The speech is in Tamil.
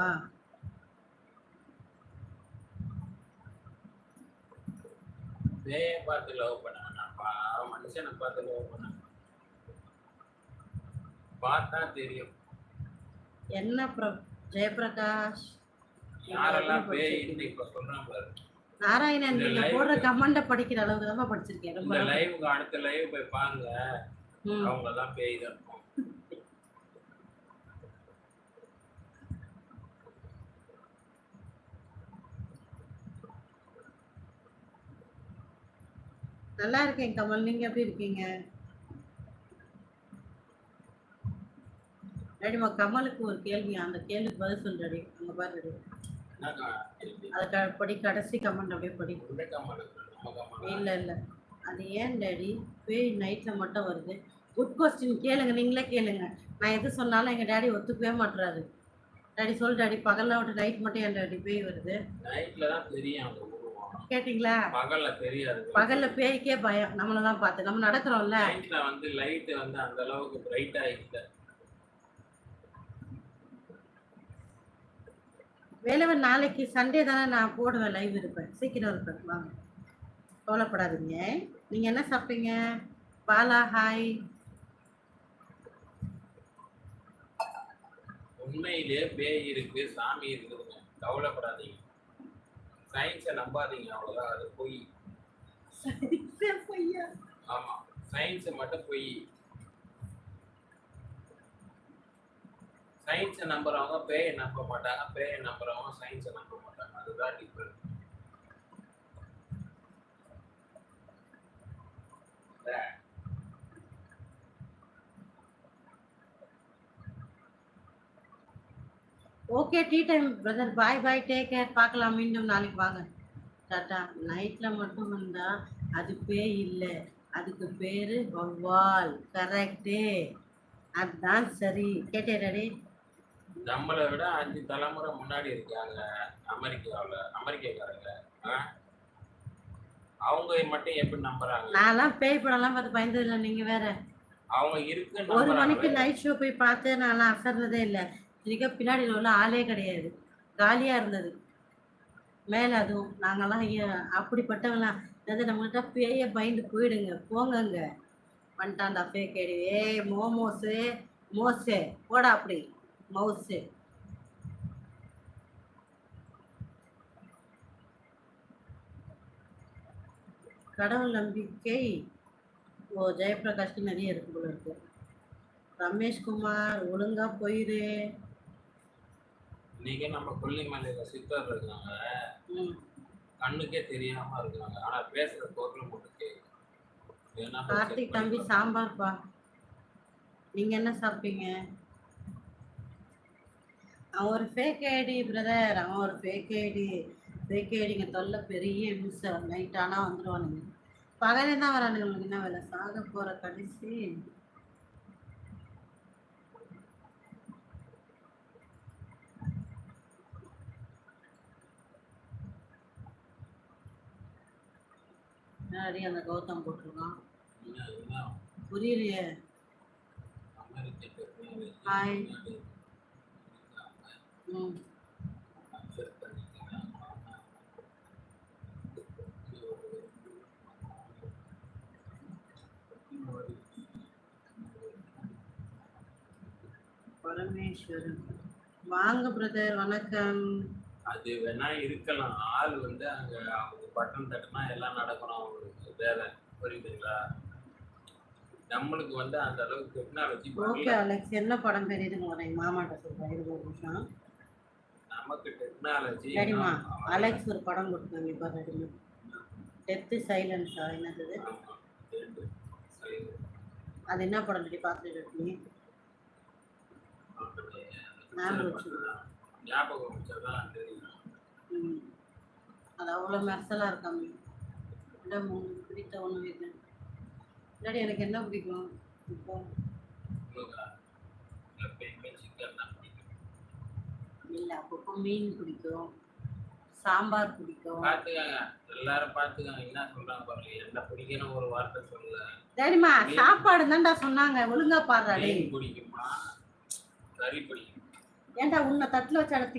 ஓகேவா பேயை பார்த்து லவ் பண்ண நான் பாவம் மனுஷனை பார்த்து லவ் பண்ண பார்த்தா தெரியும். என்ன பிர ஜெயபிரகாஷ்? யாரெல்லாம் பேய் இப்ப சொல்றேன் பாரு. நாராயணன் நீங்க போடுற கமெண்ட படிக்கிற அளவுக்கு தான் படிச்சிருக்கேன். ரொம்ப லைவுக்கு அடுத்த லைவ் போய் பாருங்க. அவங்க தான் பேய் தான். நல்லா இருக்கேன் கமல் நீங்க எப்படி இருக்கீங்க? ரெடிமா கமலுக்கு ஒரு கேள்வி அந்த கேள்விக்கு பதில் சொல்றடி அங்க பாரு கேள்வி? அதை படி கடைசி கமெண்ட் அப்படியே படி. இல்ல இல்ல. அது ஏன் டேடி பேய் நைட்ல மட்டும் வருது. குட் கொஸ்டின் கேளுங்க நீங்களே கேளுங்க. நான் எது சொன்னாலும் எங்க டேடி ஒத்துக்கவே மாட்டுறாரு டாடி சொல் டாடி பகல்ல விட்டு நைட் மட்டும் என் டாடி பேய் வருது. நைட்ல தான் தெரியும் கேட்டிங்களா? பகல்ல தெரியாது பகல்ல பேய்க்கே பயம். நம்மள தான் பார்த்து. நம்ம நடக்கிறோம்ல. நைட்ல வந்து லைட் வந்து அந்த அளவுக்கு பிரைட்டா இல்ல. வேலவன் நாளைக்கு சண்டே தானே நான் போடுவேன் லைவ் இருப்பேன். சீக்கிரம் இருப்பேன். வாங்க. கவலைப்படாதீங்க. நீங்க என்ன சாப்பிட்டீங்க? பாலா ஹாய் உண்மையிலேயே பேய் இருக்கு சாமி இருக்குதுங்க கவலைப்படாதீங்க. சயின்ஸை நம்பாதீங்க அவ்வளவுதான். அது பொய். ஆமா. சயின்ஸ் மட்டும் பொய். சயின்ஸை நம்புறவங்க பேயை நம்ப மாட்டாங்க பேயை நம்புறவங்க சயின்ஸை நம்ப மாட்டாங்க. அதுதான் difference okay tea time brother bye bye take care பார்க்கலாம். மீண்டும் நாளைக்கு வாங்க. டாட்டா நைட்டில் மட்டும் வந்தா அது பேய் இல்லை. அதுக்கு பேரு வவ்வால் கரெக்டு அதுதான் சரி. கேட்டே டாடி. நம்மளை விட அஞ்சு தலைமுறை முன்னாடி இருக்காங்க. அமெரிக்காவில் அமெரிக்காக்காரங்க? அவங்க மட்டும் எப்படி நம்புறாங்க? நான்லாம் பேய் படம்லாம் பார்த்து பயந்ததில்லை. நீங்கள் வேற. அவங்க இருக்குன்னு ஒரு மணிக்கு. நைட் ஷோ போய் பார்த்து நான்லாம் அசர்றதே இல்லை. இதுக்கு பின்னாடியில் உள்ள ஆளே கிடையாது. காலியாக இருந்தது. மேலே அதுவும் நாங்கள்லாம் ஐயா அப்படிப்பட்டவங்களாம் அதாவது நம்மகிட்ட பேய பயந்து போயிடுங்க போங்கங்க. வந்துட்டான்டா ஃபேக் ஐடி ஏ மோமோஸு மோஸு போடா அப்படி. மவுஸு கடவுள் நம்பிக்கை. ஓ ஜெயபிரகாஷ்க்கு நிறைய இருக்கு போல இருக்கு. ரமேஷ்குமார் ஒழுங்கா போயிரு. இன்னைக்கு நம்ம கொல்லிமலையில சித்தர் இருக்காங்க. ம். கண்ணுக்கே தெரியாம இருக்காங்க. ஆனா பேசுற பொருள் மட்டும் கேட்கும் கார்த்திக் தம்பி சாம்பார்ப்பா நீங்க என்ன சாப்பிட்டீங்க? அவன் ஒரு ஃபேக் ஐடி பிரதர் அவன் ஒரு ஃபேக் ஐடி ஃபேக் ஐடிங்க தொல்லை பெரிய மிஸ் நைட் ஆனா வந்துடுவானுங்க பகலே தான் வரானுங்க. என்ன வேலை சாக போற கடைசி. என்னடி அந்த கௌதம் போட்டிருக்கான். புரியலையே. முன்னாடி இருக்காங்க. ம். பரமேஸ்வரன். வாங்க பிரதர் வணக்கம். அது வேணா இருக்கலாம். ஆள் வந்து அங்க அவங்க பட்டன் தட்டினா எல்லாம் நடக்கணும் அவங்களுக்கு வேலை. புரியுதுங்களா? நம்மளுக்கு வந்து அந்த அளவுக்கு டெக்னாலஜி ஓகே அலெக்ஸ் என்ன படம் பேர்? இதுங்க வரேன் மாமாட்ட சொல்றேன். நிமிஷம். நமக்கு டெக்னாலஜி சரிம்மா அலெக்ஸ் ஒரு படம் கொடுத்தாங்க இப்போ ரெடிமா டெத்து சைலன்ஸா என்னது அது? என்ன படம்? ரெடி பார்த்துட்டு இருக்கீங்க. ஞாபகம் வச்சுக்கோ. ஞாபகம் வச்சாதான் தெரியும். அது அவ்வளோ மெர்சலாக இருக்காங்க இல்லை உங்களுக்கு பிடித்த ஒன்று இது இல்லாட்டி எனக்கு என்ன பிடிக்கும்? இப்போ? இல்லை அப்பப்போ மீன் பிடிக்கும். சாம்பார் பிடிக்கும். பார்த்துக்கங்க. எல்லாரும் பார்த்துக்கங்க. என்ன சொல்றாங்க பாருங்க. என்ன பிடிக்கணும் ஒரு வார்த்தை சொல்லல சரிம்மா சாப்பாடு தான்டா சொன்னாங்க. ஒழுங்கா பாடுறா டேய். மீன் பிடிக்குமா? கறி பிடிக்கும்? ஏன்டா உன்னை தட்டில் வச்சு அனுப்பி